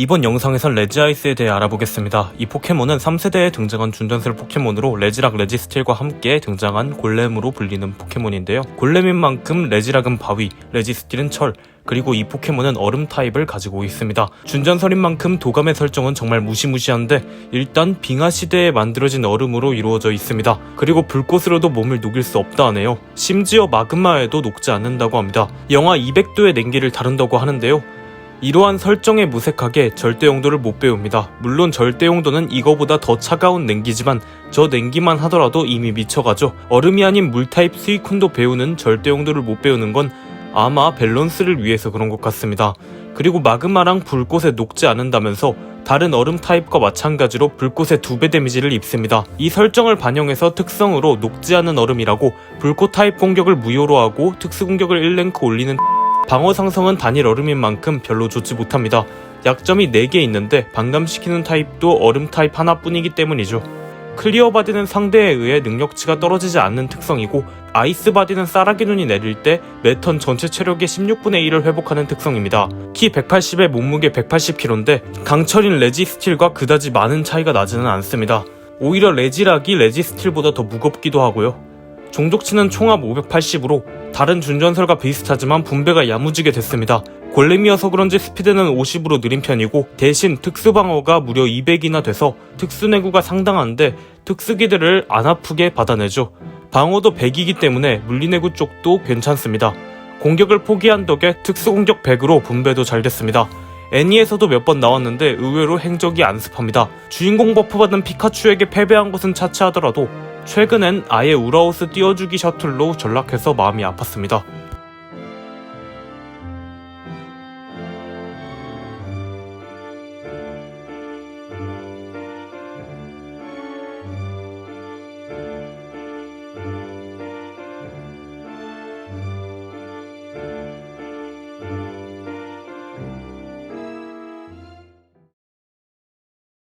이번 영상에선 레지아이스에 대해 알아보겠습니다. 이 포켓몬은 3세대에 등장한 준전설 포켓몬으로 레지락 레지스틸과 함께 등장한 골렘으로 불리는 포켓몬인데요. 골렘인 만큼 레지락은 바위, 레지스틸은 철, 그리고 이 포켓몬은 얼음 타입을 가지고 있습니다. 준전설인 만큼 도감의 설정은 정말 무시무시한데 일단 빙하 시대에 만들어진 얼음으로 이루어져 있습니다. 그리고 불꽃으로도 몸을 녹일 수 없다 하네요. 심지어 마그마에도 녹지 않는다고 합니다. 영하 200도의 냉기를 다룬다고 하는데요. 이러한 설정에 무색하게 절대 용도를 못 배웁니다. 물론 절대 용도는 이거보다 더 차가운 냉기지만 저 냉기만 하더라도 이미 미쳐가죠. 얼음이 아닌 물타입 스이쿤도 배우는 절대 용도를 못 배우는 건 아마 밸런스를 위해서 그런 것 같습니다. 그리고 마그마랑 불꽃에 녹지 않는다면서 다른 얼음 타입과 마찬가지로 불꽃에 두배 데미지를 입습니다. 이 설정을 반영해서 특성으로 녹지 않는 얼음이라고 불꽃 타입 공격을 무효로 하고 특수 공격을 1랭크 올리는 방어 상성은 단일 얼음인 만큼 별로 좋지 못합니다. 약점이 4개 있는데 반감시키는 타입도 얼음 타입 하나뿐이기 때문이죠. 클리어 바디는 상대에 의해 능력치가 떨어지지 않는 특성이고 아이스 바디는 쌀아기 눈이 내릴 때 매턴 전체 체력의 16분의 1을 회복하는 특성입니다. 키 180에 몸무게 180kg인데 강철인 레지 스틸과 그다지 많은 차이가 나지는 않습니다. 오히려 레지락이 레지 스틸보다 더 무겁기도 하고요. 종족치는 총합 580으로 다른 준전설과 비슷하지만 분배가 야무지게 됐습니다. 골렘이어서 그런지 스피드는 50으로 느린 편이고 대신 특수방어가 무려 200이나 돼서 특수내구가 상당한데 특수기들을 안 아프게 받아내죠. 방어도 100이기 때문에 물리내구 쪽도 괜찮습니다. 공격을 포기한 덕에 특수공격 100으로 분배도 잘 됐습니다. 애니에서도 몇 번 나왔는데 의외로 행적이 안습합니다. 주인공 버프 받은 피카츄에게 패배한 것은 차치하더라도 최근엔 아예 우라우스 띄워주기 셔틀로 전락해서 마음이 아팠습니다.